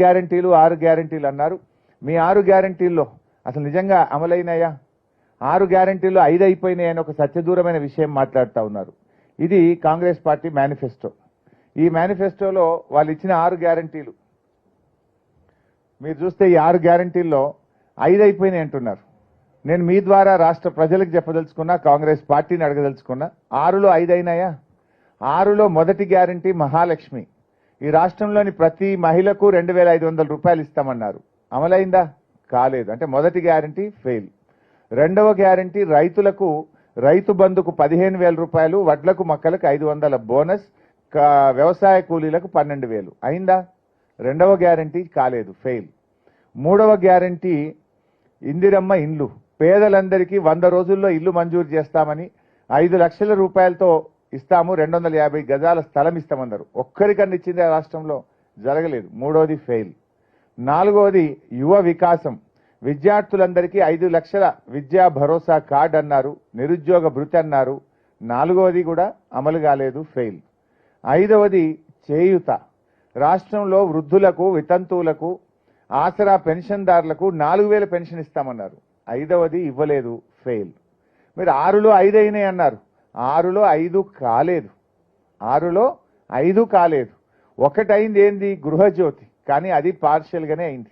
గ్యారంటీలు ఆరు గ్యారంటీలు అన్నారు. మీ ఆరు గ్యారంటీల్లో అసలు నిజంగా అమలైనాయా? ఆరు గ్యారంటీలు ఐదు అయిపోయినాయి అని ఒక సత్యదూరమైన విషయం మాట్లాడుతూ ఉన్నారు. ఇది కాంగ్రెస్ పార్టీ మేనిఫెస్టో. ఈ మేనిఫెస్టోలో వాళ్ళు ఇచ్చిన ఆరు గ్యారంటీలు. మీరు చూస్తే ఈ ఆరు గ్యారంటీల్లో ఐదు అయిపోయినాయి అంటున్నారు. నేను మీ ద్వారా రాష్ట్ర ప్రజలకు చెప్పదలుచుకున్నా కాంగ్రెస్ పార్టీని అడగదలుచుకున్నా ఆరులో ఐదు అయినాయా? ఆరులో మొదటి గ్యారంటీ మహాలక్ష్మి. ఈ రాష్ట్రంలోని ప్రతి మహిళకు రెండు వేల ఐదు వందల రూపాయలు ఇస్తామన్నారు. అమలైందా? కాలేదు. అంటే మొదటి గ్యారంటీ ఫెయిల్. రెండవ గ్యారంటీ రైతులకు రైతు బంధుకు పదిహేను వేల రూపాయలు వడ్లకు మొక్కలకు ఐదు వందల బోనస్ వ్యవసాయ కూలీలకు పన్నెండు వేలు. అయిందా? రెండవ గ్యారంటీ కాలేదు. ఫెయిల్. మూడవ గ్యారంటీ ఇందిరమ్మ ఇండ్లు. పేదలందరికీ వంద రోజుల్లో ఇల్లు మంజూరు చేస్తామని ఐదు లక్షల రూపాయలతో ఇస్తాము రెండు వందల యాభై గజాల స్థలం ఇస్తామన్నారు. ఒక్కరికన్నా ఇచ్చింది ఆ రాష్ట్రంలో జరగలేదు. మూడోది ఫెయిల్ నాలుగోది యువ వికాసం. విద్యార్థులందరికీ ఐదు లక్షల విద్యా భరోసా కార్డ్ అన్నారు. నిరుద్యోగ భృతి అన్నారు. నాలుగవది కూడా అమలు కాలేదు ఫెయిల్ ఐదవది చేయుత. రాష్ట్రంలో వృద్ధులకు వితంతువులకు ఆసరా పెన్షన్దారులకు నాలుగు వేల పెన్షన్ ఇస్తామన్నారు. ఐదవది ఇవ్వలేదు ఫెయిల్ మీరు ఆరులో ఐదు అయినాయి అన్నారు. ఆరులో ఐదు కాలేదు. ఆరులో ఐదు కాలేదు. ఒకటైంది ఏంది? గృహజ్యోతి. కానీ అది పార్షియల్గానే అయింది.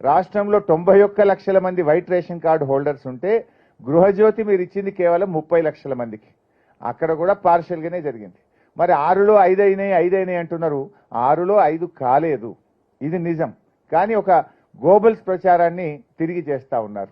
రాష్ట్రంలో తొంభై ఒక్క లక్షల మంది వైట్ రేషన్ కార్డు హోల్డర్స్ ఉంటే గృహజ్యోతి మీరు ఇచ్చింది కేవలం ముప్పై లక్షల మందికి. అక్కడ కూడా పార్షియల్గానే జరిగింది. మరి ఆరులో ఐదు అయినాయి ఐదు అయినాయి అంటున్నారు. ఆరులో ఐదు కాలేదు. ఇది నిజం. కానీ ఒక గోబల్స్ ప్రచారాన్ని తిరిగి చేస్తా ఉన్నారు.